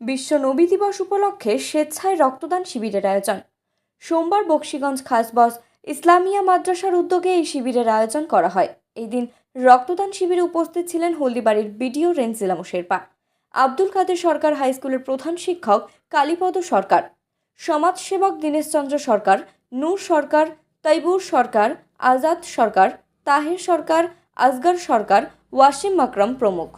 বিশ্ব নবী দিবস উপলক্ষে স্বেচ্ছায় রক্তদান শিবিরের আয়োজন। সোমবার বক্সিগঞ্জ খাসবস ইসলামিয়া মাদ্রাসার উদ্যোগে এই শিবিরের আয়োজন করা হয়। এই দিন রক্তদান শিবিরে উপস্থিত ছিলেন হলদিবাড়ির বিডিও রেঞ্জিলামু শেরপা আব্দুল কাদের সরকার হাই স্কুলের প্রধান শিক্ষক কালীপদ সরকার, সমাজসেবক দীনেশচন্দ্র সরকার, নূর সরকার, তৈবুর সরকার, আজাদ সরকার, তাহের সরকার, আজগর সরকার, ওয়াসিম আকরম প্রমুখ।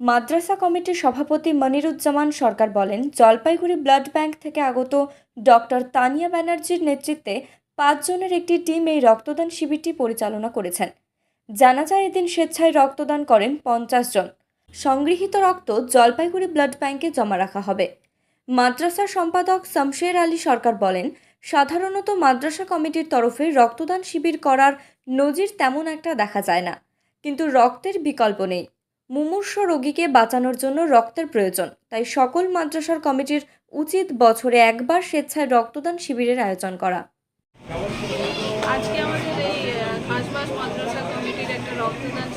মাদ্রাসা কমিটির সভাপতি মনিরুজ্জামান সরকার বলেন, জলপাইগুড়ি ব্লাড ব্যাংক থেকে আগত ডক্টর তানিয়া ব্যানার্জির নেতৃত্বে পাঁচজনের একটি টিম এই রক্তদান শিবিরটি পরিচালনা করেছেন। জানা যায়, এদিন স্বেচ্ছায় রক্তদান করেন পঞ্চাশ জন। সংগৃহীত রক্ত জলপাইগুড়ি ব্লাড ব্যাংকে জমা রাখা হবে। মাদ্রাসার সম্পাদক শমশের আলী সরকার বলেন, সাধারণত মাদ্রাসা কমিটির তরফে রক্তদান শিবির করার নজির তেমন একটা দেখা যায় না। কিন্তু রক্তের বিকল্প নেই। মুমূর্ষ রোগীকে বাঁচানোর জন্য রক্তের প্রয়োজন। তাই সকল মাদ্রাসার কমিটির উচিত বছরে একবার স্বেচ্ছায় রক্তদান শিবিরের আয়োজন করা। আজকে একটা রক্তদান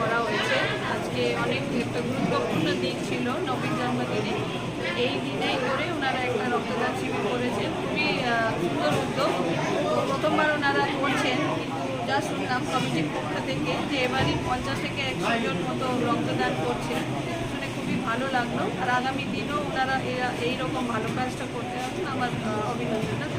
করা হয়েছে। অনেক একটা গুরুত্বপূর্ণ দিক ছিল নবীন জন্মদিনে। এই দিনেই করে ওনারা একটা রক্তদান শিবির করেছেন খুবই আহ, সুন্দর উদ্যোগ তো প্রথমবার ওনারা করছেন কিন্তু যা শুনলাম কমিটির পক্ষ থেকে যে এবারই পঞ্চাশ থেকে একশো জন মতো রক্তদান করছে। শুনে খুবই ভালো লাগল। আর আগামী দিনও ওনারা এই রকম ভালো কাজটা করতে হবে আমার অভিনন্দন।